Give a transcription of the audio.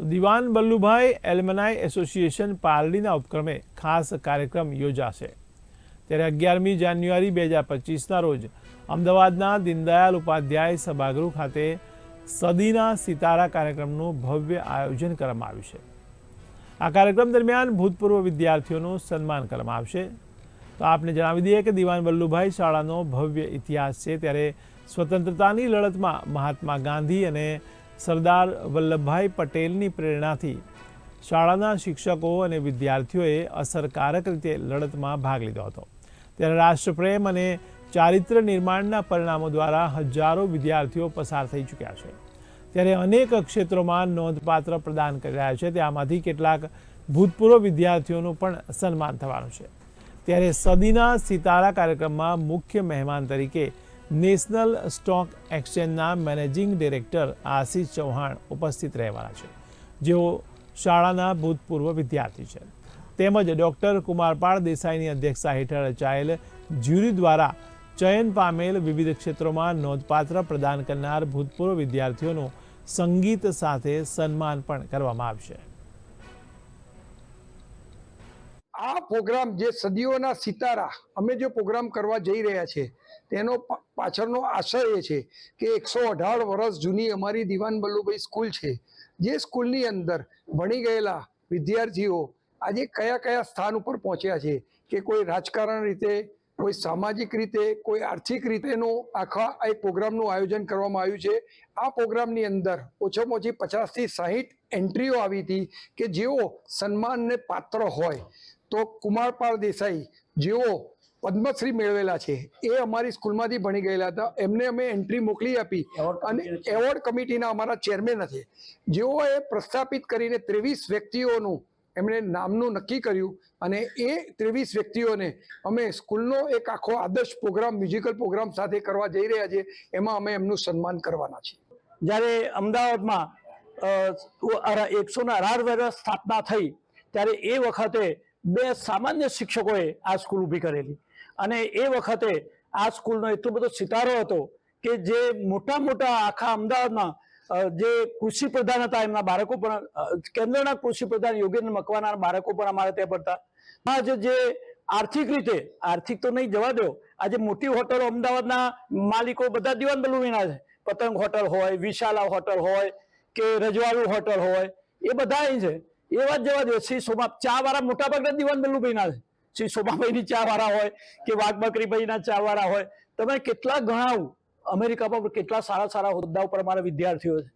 તો દિવાન બલ્લુભાઈ એલ્મનાઈ એસોસિએશન પારડીના ઉપક્રમે ખાસ કાર્યક્રમ યોજાશે. ત્યારે અગિયારમી જાન્યુઆરી બે હજાર પચીસના રોજ અમદાવાદના દીનદયાલ ઉપાધ્યાય સભાગૃહ ખાતે સદીના સિતારા કાર્યક્રમનું ભવ્ય આયોજન કરવામાં આવ્યું છે. આ કાર્યક્રમ દરમિયાન ભૂતપૂર્વ વિદ્યાર્થીઓનું સન્માન કરવામાં આવશે. તો આપને જણાવી દઈએ કે દિવાન વલ્લુભાઈ શાળાનો ભવ્ય ઇતિહાસ છે. ત્યારે સ્વતંત્રતાની લડતમાં મહાત્મા ગાંધી અને સરદાર વલ્લભભાઈ પટેલની પ્રેરણાથી શાળાના શિક્ષકો અને વિદ્યાર્થીઓએ અસરકારક રીતે લડતમાં ભાગ લીધો હતો. ત્યારે રાષ્ટ્રપ્રેમ અને ચારિત્ર્ય નિર્માણના પરિણામો દ્વારા હજારો વિદ્યાર્થીઓ પસાર થઈ ચૂક્યા છે. ત્યારે અનેક ક્ષેત્રોમાં નોંધપાત્ર પ્રદાન કરી રહ્યા છે. તેમાંથી કેટલાક ભૂતપૂર્વ વિદ્યાર્થીઓનું પણ સન્માન થવાનું છે. ત્યારે સદીના સિતારા કાર્યક્રમમાં મુખ્ય મહેમાન તરીકે નેશનલ સ્ટોક એક્સચેન્જના મેનેજિંગ ડિરેક્ટર આશીષ ચૌહાણ ઉપસ્થિત રહેવાના છે. જેઓ શાળાના ભૂતપૂર્વ વિદ્યાર્થી છે. તેમજ ડૉક્ટર કુમારપાળ દેસાઈની અધ્યક્ષતા હેઠળ રચાયેલ જ્યુરી દ્વારા ચયન પામેલ વિવિધ ક્ષેત્રોમાં નોંધપાત્ર પ્રદાન કરનાર ભૂતપૂર્વ વિદ્યાર્થીઓનું સંગીત સાથે સન્માન પણ કરવામાં આવશે. આ પ્રોગ્રામ જે સદીઓના સિતારા અમે જે પ્રોગ્રામ કરવા જઈ રહ્યા છે, તેનો પાછળનો આશય એ છે કે એકસો અઢાર વર્ષ જૂની અમારી દિવાન બલ્લુભાઈ સ્કૂલ છે, જે સ્કૂલની અંદર ભણી ગયેલા વિદ્યાર્થીઓ આજે કયા કયા સ્થાન ઉપર પહોંચ્યા છે કે કોઈ રાજકારણ રીતે, કોઈ સામાજિક રીતે, કોઈ આર્થિક રીતેનું આખા એક પ્રોગ્રામનું આયોજન કરવામાં આવ્યું છે. આ પ્રોગ્રામની અંદર ઓછામાં ઓછી પચાસથી સાહીઠ એન્ટ્રીઓ આવી હતી કે જેઓ સન્માનને પાત્ર હોય. તો કુમારપાળ દેસાઈ જેઓ પદ્મશ્રી મેળવેલા છે એ અમારી સ્કૂલમાંથી ભણી ગયેલા હતા. એમને અમે એન્ટ્રી મોકલી આપી અને એવોર્ડ કમિટીના અમારા ચેરમેન છે જેઓએ પ્રસ્થાપિત કરીને ત્રેવીસ વ્યક્તિઓનું એમણે નામનું નક્કી કર્યું અને એ ત્રેવીસ વ્યક્તિઓને અમે સ્કૂલનો એક આખો આદર્શ પ્રોગ્રામ મ્યુઝિકલ પ્રોગ્રામ સાથે કરવા જઈ રહ્યા છીએ એમાં અમે એમનું સન્માન કરવાના છીએ. જ્યારે અમદાવાદમાં એકસો ને અઢાર વર્ષ સ્થાપના થઈ ત્યારે એ વખતે બે સામાન્ય શિક્ષકોએ આ સ્કૂલ ઊભી કરેલી. અને એ વખતે આ સ્કૂલનો એટલો બધો સિતારો હતો કે જે મોટા મોટા આખા અમદાવાદમાં જે કૃષિ પ્રધાન હતા, એમના બાળકો પણ કેન્દ્રના કૃષિ પ્રધાન યોગેન્દ્ર મકવાના બાળકો પણ અમારે ત્યાં પડતા આજે જે આર્થિક રીતે, આર્થિક તો નહીં જવા દો, આજે મોટી હોટલો અમદાવાદના માલિકો બધા દિવાન બલુવીના છે. પતંગ હોટલ હોય, વિશાલા હોટલ હોય, કે રજવાડું હોટલ હોય, એ બધા અહીં છે. એ વાત જવા દો શ્રી સોમા ચા વાળા મોટા ભાગના દિવાન બલ્લુભાઈના છે. શ્રી સોમાભાઈની ચા વાળા હોય કે વાઘબકરીભાઈના ચા વાળા હોય. તમે કેટલા ઘણા અમેરિકામાં કેટલા સારા સારા હોદ્દા ઉપર અમારા વિદ્યાર્થીઓ છે.